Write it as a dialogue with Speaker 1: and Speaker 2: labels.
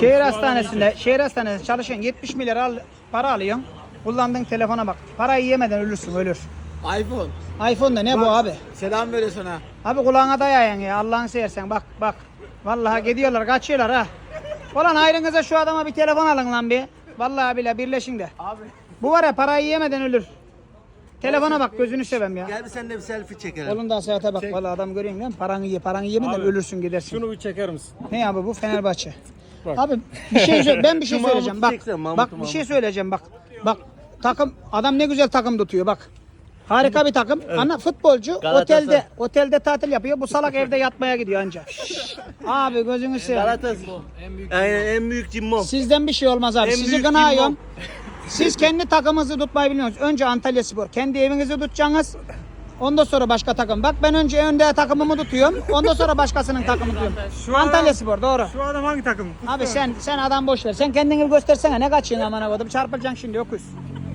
Speaker 1: Şehir hastanesinde, şehir hastanesinde çalışıyorsun 70 milyar al, para alıyorsun. Kullandığın telefona bak. Parayı yemeden ölürsün ölür.
Speaker 2: iPhone.
Speaker 1: iPhone da ne bu abi?
Speaker 2: Selam veriyor sana.
Speaker 1: Abi kulağına dayayan ya Allah'ını seversen bak bak. Vallahi gidiyorlar kaçıyorlar ha. Ulan ayrınıza şu adama bir telefon alın lan bir. Vallahi bile birleşin de.
Speaker 2: Abi.
Speaker 1: Bu var ya parayı yemeden ölür. Telefona bak gözünü seveyim ya.
Speaker 2: Gel bir seninle bir selfie çekelim.
Speaker 1: Oğlum da seyahate bak. Vallahi adam değil mi? Paranı ye. Paranı yemeden
Speaker 3: Abi,
Speaker 1: ölürsün gidersin.
Speaker 3: Şunu bir çeker misin?
Speaker 1: Ne abi bu Fenerbahçe.
Speaker 3: Bak.
Speaker 1: Abi bir şey söyle, ben bir şey
Speaker 2: Şu
Speaker 1: söyleyeceğim. Bak,
Speaker 2: çeksene, Mahmut'u,
Speaker 1: bak bir şey söyleyeceğim bak. Bak takım adam ne güzel takım tutuyor bak. Harika bir takım. Ana futbolcu
Speaker 2: Galatasaray.
Speaker 1: otelde otelde tatil yapıyor. Bu salak evde yatmaya gidiyor anca. abi gözünü seveyim.
Speaker 2: Galatasaray. Aynen en büyük cimbom.
Speaker 1: Sizden bir şey olmaz abi.
Speaker 2: En
Speaker 1: Sizi
Speaker 2: büyük.
Speaker 1: Siz kendi takımınızı tutmayı biliyorsunuz. Önce Antalya Spor. Kendi evinizi tutacaksınız. Ondan sonra başka takım. Bak ben önce önde takımımı tutuyorum. Ondan sonra başkasının takımını tutuyorum.
Speaker 3: Şu an-
Speaker 1: Antalya Spor doğru.
Speaker 3: Şu adam hangi takım?
Speaker 1: Abi sen sen adam boş ver. Sen kendini göstersene. Ne kaçıyorsun amına koydum? Çarpılacaksın şimdi öküz.